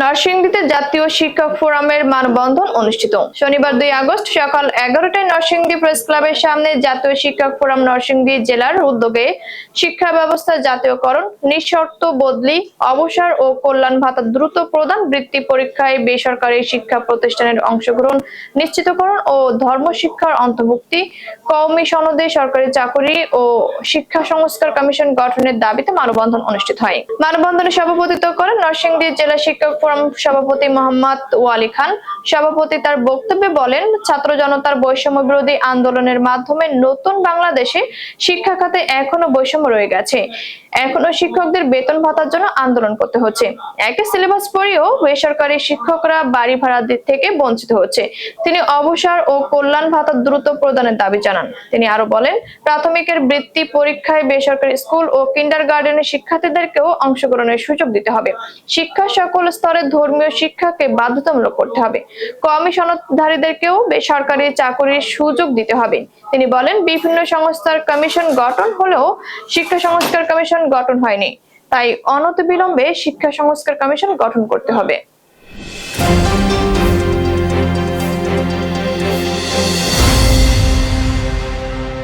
নরসিংদীতে জাতীয় শিক্ষক ফোরামের মানববন্ধন অনুষ্ঠিত। শনিবার দুই আগস্ট সকাল এগারোটায় নরসিংদী প্রেস ক্লাবের সামনে জাতীয় শিক্ষক ফোরাম নরসিংদী জেলার উদ্যোগে শিক্ষা ব্যবস্থা জাতীয়করণ, নিঃশর্ত বদলি, অবসর ও কল্যাণ ভাতা দ্রুত প্রদান, বৃত্তি পরীক্ষায় বেসরকারি শিক্ষা প্রতিষ্ঠানের অংশগ্রহণ নিশ্চিতকরণ ও ধর্ম শিক্ষার অন্তর্ভুক্তি, কওমি সনদে সরকারি চাকরি ও শিক্ষা সংস্কার কমিশন গঠনের দাবিতে মানববন্ধন অনুষ্ঠিত হয়। মানববন্ধনে সভাপতিত্ব করেন নরসিংদী জেলা শিক্ষক ফোরাম সভাপতি মোহাম্মদ ওয়ালি খান। সভাপতি তার বক্তব্যে বলেন, ছাত্র জনতার বৈষম্য বিরোধী আন্দোলনের মাধ্যমে নতুন বাংলাদেশে শিক্ষা খাতে এখনও বৈষম্য রয়ে গেছে। এখনও শিক্ষকদের বেতন ভাতার জন্য আন্দোলন করতে হচ্ছে। একটা সিলেবাস পড়েও বেসরকারি শিক্ষকরা বাড়ি ভাড়া থেকে বঞ্চিত হচ্ছে। তিনি অবসর ও কল্যাণ ভাতা দ্রুত প্রদানের দাবি জানান। তিনি আরও বলেন, প্রাথমিকের বৃত্তি পরীক্ষায় বেসরকারি স্কুল ও কিন্ডার গার্ডেনের শিক্ষার্থীদেরকেও অংশগ্রহণের সুযোগ দিতে হবে। শিক্ষা সকল স্তরে ধর্মীয় শিক্ষাকে বাধ্যতামূলক করতে হবে। কমিশনধারীদেরকেও বেসরকারি চাকরির সুযোগ দিতে হবে। তিনি বলেন, বিভিন্ন সংস্থার কমিশন গঠন হলেও শিক্ষা সংস্কার কমিশন গঠন হয়নি। তাই অনতিবিলম্বে শিক্ষা সংস্কার কমিশন গঠন করতে হবে।